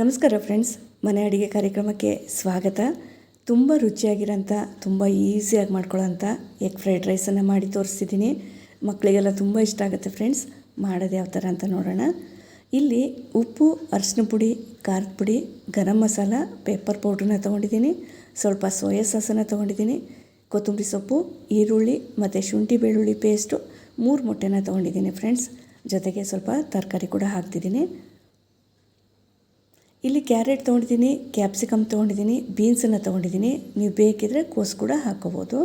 ನಮಸ್ಕಾರ ಫ್ರೆಂಡ್ಸ್, ಮನೆ ಅಡುಗೆ ಕಾರ್ಯಕ್ರಮಕ್ಕೆ ಸ್ವಾಗತ. ತುಂಬ ರುಚಿಯಾಗಿರೋಂಥ, ತುಂಬ ಈಸಿಯಾಗಿ ಮಾಡ್ಕೊಳ್ಳೋಂಥ ಎಗ್ ಫ್ರೈಡ್ ರೈಸನ್ನು ಮಾಡಿ ತೋರಿಸ್ತಿದ್ದೀನಿ. ಮಕ್ಕಳಿಗೆಲ್ಲ ತುಂಬ ಇಷ್ಟ ಆಗುತ್ತೆ ಫ್ರೆಂಡ್ಸ್, ಮಾಡೋದು ಯಾವ ಥರ ಅಂತ ನೋಡೋಣ. ಇಲ್ಲಿ ಉಪ್ಪು ಅರಿಶಿನ ಪುಡಿ, ಖಾರದ ಪುಡಿ, ಗರಂ ಮಸಾಲ ಪೇಪರ್ ಪೌಡ್ರನ್ನ ತೊಗೊಂಡಿದ್ದೀನಿ. ಸ್ವಲ್ಪ ಸೋಯಾ ಸಾಸನ್ನು ತೊಗೊಂಡಿದ್ದೀನಿ. ಕೊತ್ತಂಬರಿ ಸೊಪ್ಪು, ಈರುಳ್ಳಿ ಮತ್ತು ಶುಂಠಿ ಬೆಳ್ಳುಳ್ಳಿ ಪೇಸ್ಟು ಮೂರು ಮೊಟ್ಟೆನ ತೊಗೊಂಡಿದ್ದೀನಿ ಫ್ರೆಂಡ್ಸ್. ಜೊತೆಗೆ ಸ್ವಲ್ಪ ತರಕಾರಿ ಕೂಡ ಹಾಕ್ತಿದ್ದೀನಿ. ಇಲ್ಲಿ ಕ್ಯಾರೆಟ್ ತೊಗೊಂಡಿದ್ದೀನಿ, ಕ್ಯಾಪ್ಸಿಕಮ್ ತೊಗೊಂಡಿದ್ದೀನಿ, ಬೀನ್ಸನ್ನು ತೊಗೊಂಡಿದ್ದೀನಿ. ನೀವು ಬೇಕಿದ್ರೆ ಕೋಸು ಕೂಡ ಹಾಕ್ಕೋಬೋದು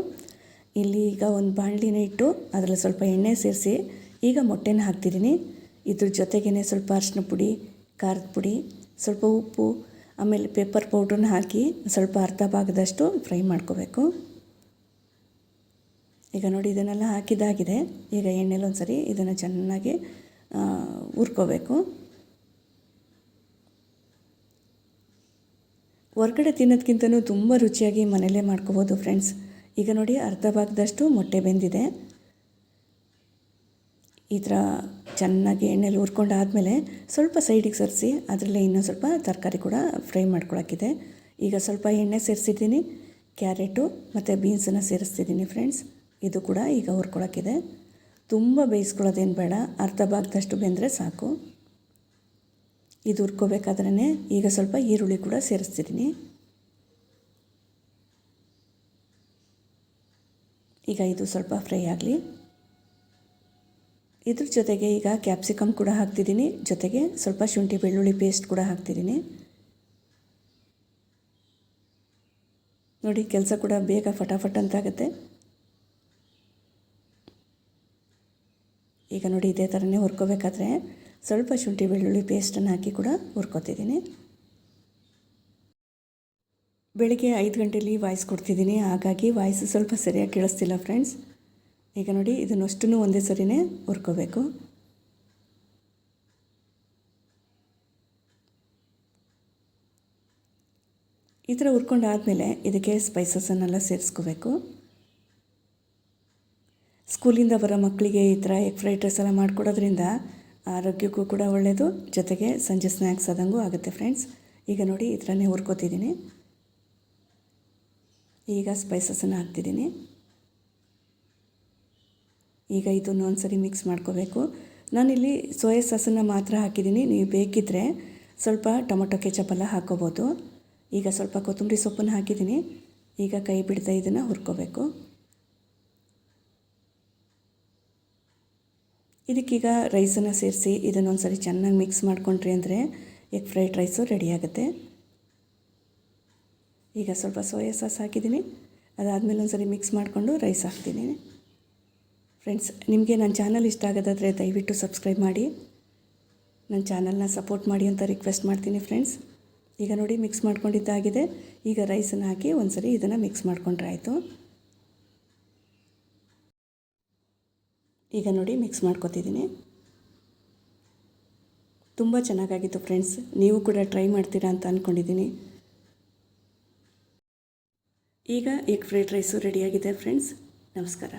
ಇಲ್ಲಿ ಈಗ ಒಂದು ಬಾಣಲಿನ ಇಟ್ಟು ಅದರಲ್ಲಿ ಸ್ವಲ್ಪ ಎಣ್ಣೆ ಸೇರಿಸಿ ಈಗ ಮೊಟ್ಟೆನ ಹಾಕ್ತಿದ್ದೀನಿ. ಇದ್ರ ಜೊತೆಗೇ ಸ್ವಲ್ಪ ಅರಿಶಿನ ಪುಡಿ, ಖಾರದ ಪುಡಿ, ಸ್ವಲ್ಪ ಉಪ್ಪು, ಆಮೇಲೆ ಪೇಪರ್ ಪೌಡ್ರನ್ನ ಹಾಕಿ ಸ್ವಲ್ಪ ಅರ್ಧ ಭಾಗದಷ್ಟು ಫ್ರೈ ಮಾಡ್ಕೋಬೇಕು. ಈಗ ನೋಡಿ, ಇದನ್ನೆಲ್ಲ ಹಾಕಿದ್ದಾಗಿದೆ. ಈಗ ಎಣ್ಣೆಲಿ ಒಂದು ಸರಿ ಇದನ್ನು ಚೆನ್ನಾಗಿ ಹುರ್ಕೋಬೇಕು. ಹೊರ್ಗಡೆ ತಿನ್ನೋದಕ್ಕಿಂತನೂ ತುಂಬ ರುಚಿಯಾಗಿ ಮನೆಯಲ್ಲೇ ಮಾಡ್ಕೋಬೋದು ಫ್ರೆಂಡ್ಸ್. ಈಗ ನೋಡಿ ಅರ್ಧ ಭಾಗದಷ್ಟು ಮೊಟ್ಟೆ ಬೆಂದಿದೆ. ಈ ಥರ ಚೆನ್ನಾಗಿ ಎಣ್ಣೆಲಿ ಹುರ್ಕೊಂಡಾದಮೇಲೆ ಸ್ವಲ್ಪ ಸೈಡಿಗೆ ಸರಿಸಿ, ಅದರಲ್ಲೇ ಇನ್ನೂ ಸ್ವಲ್ಪ ತರಕಾರಿ ಕೂಡ ಫ್ರೈ ಮಾಡ್ಕೊಳಕ್ಕಿದೆ. ಈಗ ಸ್ವಲ್ಪ ಎಣ್ಣೆ ಸೇರಿಸಿದ್ದೀನಿ, ಕ್ಯಾರೆಟು ಮತ್ತು ಬೀನ್ಸನ್ನು ಸೇರಿಸ್ತಿದ್ದೀನಿ ಫ್ರೆಂಡ್ಸ್. ಇದು ಕೂಡ ಈಗ ಹುರ್ಕೊಳಕ್ಕಿದೆ. ತುಂಬ ಬೇಯಿಸ್ಕೊಳ್ಳೋದೇನು ಬೇಡ, ಅರ್ಧ ಭಾಗದಷ್ಟು ಬೆಂದರೆ ಸಾಕು. ಇದು ಹುರ್ಕೋಬೇಕಾದ್ರೇ ಈಗ ಸ್ವಲ್ಪ ಈರುಳ್ಳಿ ಕೂಡ ಸೇರಿಸ್ತಿದ್ದೀನಿ. ಈಗ ಇದು ಸ್ವಲ್ಪ ಫ್ರೈ ಆಗಲಿ. ಇದ್ರ ಜೊತೆಗೆ ಈಗ ಕ್ಯಾಪ್ಸಿಕಮ್ ಕೂಡ ಹಾಕ್ತಿದ್ದೀನಿ. ಜೊತೆಗೆ ಸ್ವಲ್ಪ ಶುಂಠಿ ಬೆಳ್ಳುಳ್ಳಿ ಪೇಸ್ಟ್ ಕೂಡ ಹಾಕ್ತಿದ್ದೀನಿ. ನೋಡಿ, ಕೆಲಸ ಕೂಡ ಬೇಗ ಫಟಾಫಟ್ ಅಂತಾಗುತ್ತೆ ಈಗ ನೋಡಿ, ಇದೇ ಥರನೇ ಹುರ್ಕೋಬೇಕಾದ್ರೆ ಸ್ವಲ್ಪ ಶುಂಠಿ ಬೆಳ್ಳುಳ್ಳಿ ಪೇಸ್ಟನ್ನು ಹಾಕಿ ಕೂಡ ಹುರ್ಕೊತಿದ್ದೀನಿ. ಬೆಳಿಗ್ಗೆ ಐದು ಗಂಟೆಯಲ್ಲಿ ವಾಯ್ಸ್ ಕೊಡ್ತಿದ್ದೀನಿ. ಹಾಗಾಗಿ ವಾಯ್ಸ್ ಸ್ವಲ್ಪ ಸರಿಯಾಗಿ ಕೇಳಿಸ್ತಿಲ್ಲ ಫ್ರೆಂಡ್ಸ್. ಈಗ ನೋಡಿ ಇದನ್ನಷ್ಟೂ ಒಂದೇ ಸರಿನೇ ಹುರ್ಕೋಬೇಕು. ಈ ಥರ ಹುರ್ಕೊಂಡಾದಮೇಲೆ ಇದಕ್ಕೆ ಸ್ಪೈಸಸನ್ನೆಲ್ಲ ಸೇರಿಸ್ಕೋಬೇಕು. ಸ್ಕೂಲಿಂದ ಬರೋ ಮಕ್ಕಳಿಗೆ ಈ ಥರ ಎಗ್ ಫ್ರೈಡ್ ರೈಸ್ ಎಲ್ಲ ಮಾಡಿಕೊಡೋದ್ರಿಂದ ಆರೋಗ್ಯಕ್ಕೂ ಕೂಡ ಒಳ್ಳೆಯದು ಜೊತೆಗೆ ಸಂಜೆ ಸ್ನ್ಯಾಕ್ಸ್ ಆದಂಗೂ ಆಗುತ್ತೆ ಫ್ರೆಂಡ್ಸ್ ಈಗ ನೋಡಿ ಈ ಥರನೇ ಹುರ್ಕೋತಿದ್ದೀನಿ. ಈಗ ಸ್ಪೈಸಸನ್ನು ಹಾಕ್ತಿದ್ದೀನಿ. ಈಗ ಇದನ್ನು ಒಂದು ಸರಿ ಮಿಕ್ಸ್ ಮಾಡ್ಕೋಬೇಕು. ನಾನಿಲ್ಲಿ ಸೋಯಾ ಸಾಸನ್ನು ಮಾತ್ರ ಹಾಕಿದ್ದೀನಿ. ನೀವು ಬೇಕಿದ್ದರೆ ಸ್ವಲ್ಪ ಟೊಮೊಟೊ ಕೆಚಪೆಲ್ಲ ಹಾಕ್ಕೋಬೋದು ಈಗ ಸ್ವಲ್ಪ ಕೊತ್ತಂಬರಿ ಸೊಪ್ಪನ್ನು ಹಾಕಿದ್ದೀನಿ. ಈಗ ಕೈ ಬಿಡ್ತಾ ಇದನ್ನು ಹುರ್ಕೋಬೇಕು. ಇದಕ್ಕೀಗ ರೈಸನ್ನು ಸೇರಿಸಿ ಇದನ್ನೊಂದು ಸರಿ ಚೆನ್ನಾಗಿ ಮಿಕ್ಸ್ ಮಾಡಿಕೊಂಡ್ರಿ ಅಂದರೆ ಎಗ್ ಫ್ರೈಡ್ ರೈಸು ರೆಡಿಯಾಗುತ್ತೆ ಈಗ ಸ್ವಲ್ಪ ಸೋಯಾ ಸಾಸ್ ಹಾಕಿದ್ದೀನಿ. ಅದಾದಮೇಲೆ ಒಂದು ಸರಿ ಮಿಕ್ಸ್ ಮಾಡಿಕೊಂಡು ರೈಸ್ ಹಾಕ್ತೀನಿ. ಫ್ರೆಂಡ್ಸ್ ನಿಮಗೆ ನನ್ನ ಚಾನಲ್ ಇಷ್ಟ ಆಗೋದಾದರೆ ದಯವಿಟ್ಟು ಸಬ್ಸ್ಕ್ರೈಬ್ ಮಾಡಿ. ನನ್ನ ಚಾನಲ್ನ ಸಪೋರ್ಟ್ ಮಾಡಿ ಅಂತ ರಿಕ್ವೆಸ್ಟ್ ಮಾಡ್ತೀನಿ ಫ್ರೆಂಡ್ಸ್ ಈಗ ನೋಡಿ ಮಿಕ್ಸ್ ಮಾಡ್ಕೊಂಡಿದ್ದಾಗಿದೆ. ಈಗ ರೈಸನ್ನು ಹಾಕಿ ಒಂದು ಸರಿ ಇದನ್ನು ಮಿಕ್ಸ್ ಮಾಡಿಕೊಂಡ್ರೆ ಆಯಿತು. ಈಗ ನೋಡಿ ಮಿಕ್ಸ್ ಮಾಡ್ಕೊತಿದ್ದೀನಿ ತುಂಬ ಚೆನ್ನಾಗಾಗಿತ್ತು ಫ್ರೆಂಡ್ಸ್ ನೀವು ಕೂಡ ಟ್ರೈ ಮಾಡ್ತೀರಾ ಅಂತ ಅಂದ್ಕೊಂಡಿದ್ದೀನಿ ಈಗ ಎಗ್ ಫ್ರೈಡ್ ರೈಸು ರೆಡಿಯಾಗಿದೆ ಫ್ರೆಂಡ್ಸ್ ನಮಸ್ಕಾರ.